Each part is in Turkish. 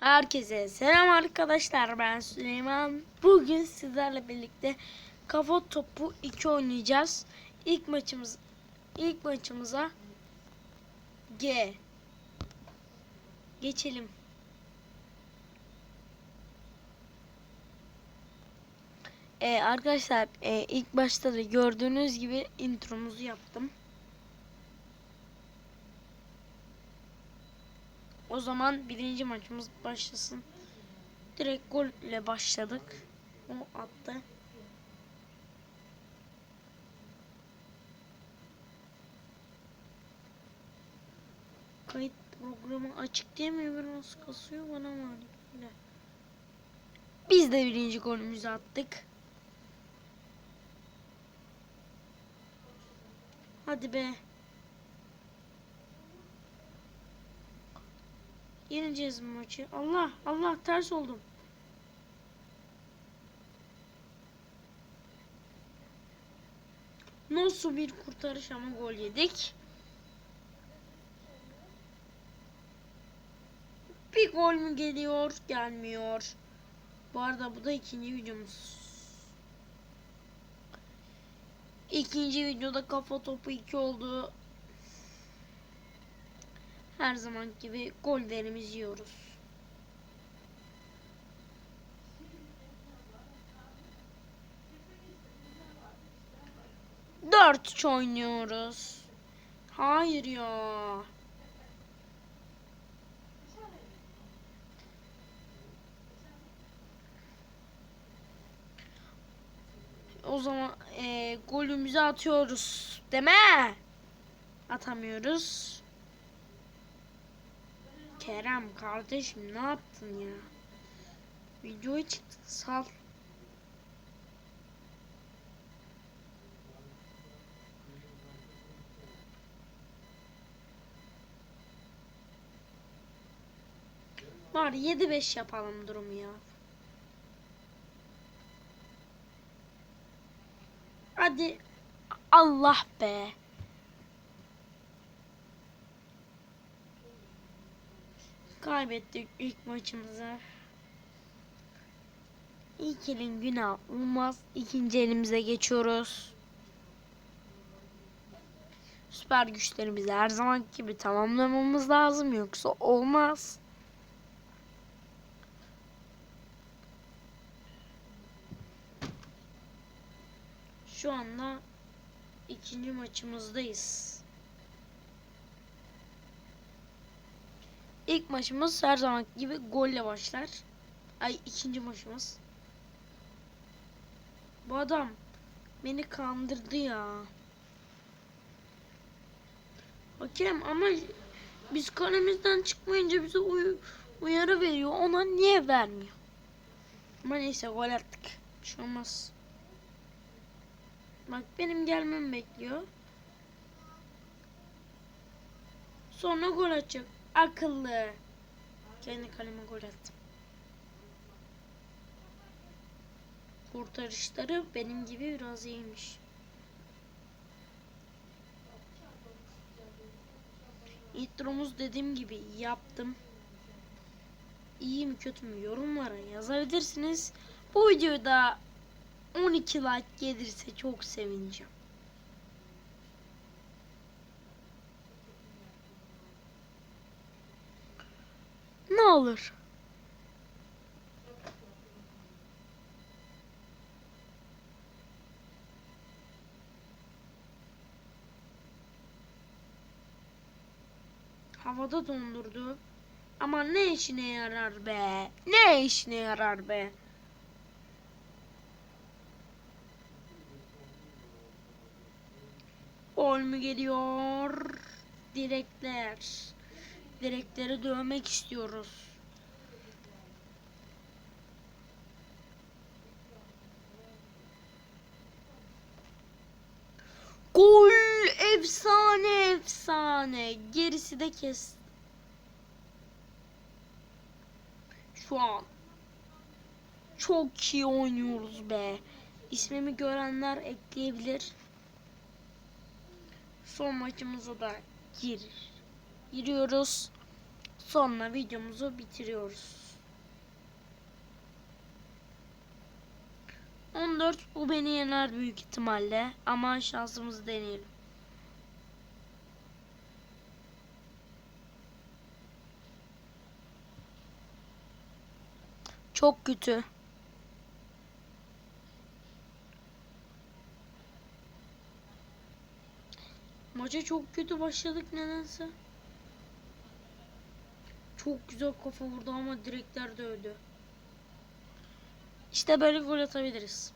Herkese selam arkadaşlar ben Süleyman. Bugün sizlerle birlikte kafa topu 2 oynayacağız. İlk maçımız ilk maçımıza G. Geçelim. Ee, arkadaşlar e, ilk başta da gördüğünüz gibi intromuzu yaptım. O zaman birinci maçımız başlasın. Direkt gol ile başladık. O attı. Kayıt programı açık diye mi biraz kasıyor bana mı? Biz de birinci golümüzü attık. Hadi be. Yeneceğiz maçı. Allah Allah ters oldum. Nasıl bir kurtarış ama gol yedik. Bir gol mü geliyor? Gelmiyor. Bu arada bu da ikinci videomuz. İkinci videoda kafa topu 2 oldu. Her zaman gibi gollerimizi yiyoruz. Dört üç oynuyoruz. Hayır ya. O zaman e, golümüzü atıyoruz. Deme. Atamıyoruz. Kerem kardeşim ne yaptın ya? Videoya çıktı sal. Var 7-5 yapalım durumu ya. Hadi Allah be. Kaybettik ilk maçımızı. İlk elin günah olmaz. İkinci elimize geçiyoruz. Süper güçlerimizi her zaman gibi tamamlamamız lazım yoksa olmaz. Şu anda ikinci maçımızdayız. İlk maçımız her zaman gibi golle başlar. Ay ikinci maçımız. Bu adam beni kandırdı ya. Hakem ama biz kalemizden çıkmayınca bize uy uyarı veriyor. Ona niye vermiyor? Ama neyse gol attık. Bir şey olmaz. Bak benim gelmemi bekliyor. Sonra gol atacak. Akıllı. Kendi kaleme gol attım. Kurtarışları benim gibi biraz iyiymiş. Intromuz dediğim gibi yaptım. İyi mi kötü mü yorumlara yazabilirsiniz. Bu videoda 12 like gelirse çok sevineceğim. Ne olur. Havada dondurdu. Ama ne işine yarar be? Ne işine yarar be? Gol mü geliyor? Direkler. Direkleri dövmek istiyoruz. Gol efsane efsane. Gerisi de kes. Şu an çok iyi oynuyoruz be. İsmimi görenler ekleyebilir. Son maçımıza da gir giriyoruz. Sonra videomuzu bitiriyoruz. 14 bu beni yener büyük ihtimalle ama şansımızı deneyelim. Çok kötü. Maça çok kötü başladık nedense. Çok güzel kafa vurdu ama direkler dövdü. İşte böyle gol atabiliriz.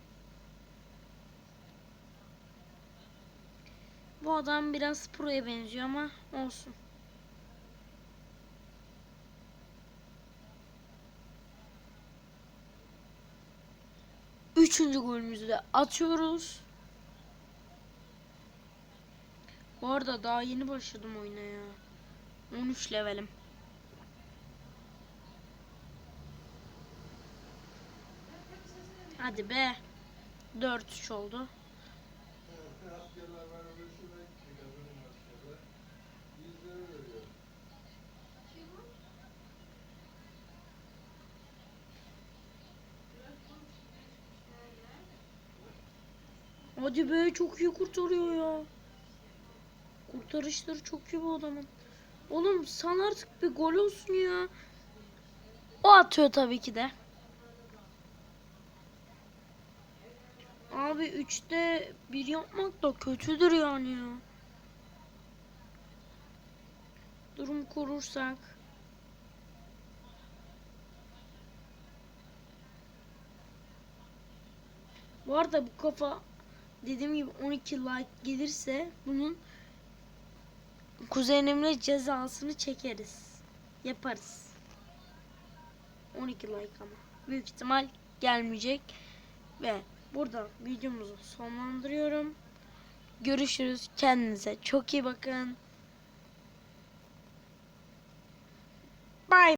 Bu adam biraz pro'ya benziyor ama olsun. Üçüncü golümüzü de atıyoruz. Bu arada daha yeni başladım oyuna ya. 13 levelim. Hadi be. 4-3 oldu. Hadi be çok iyi kurtarıyor ya. Kurtarışları çok iyi bu adamın. Oğlum san artık bir gol olsun ya. O atıyor tabii ki de. Abi 3'te 1 yapmak da kötüdür yani ya. Durum korursak. Bu arada bu kafa dediğim gibi 12 like gelirse bunun kuzenimle cezasını çekeriz. Yaparız. 12 like ama. Büyük ihtimal gelmeyecek. Ve burada videomuzu sonlandırıyorum. Görüşürüz. Kendinize çok iyi bakın. Bye.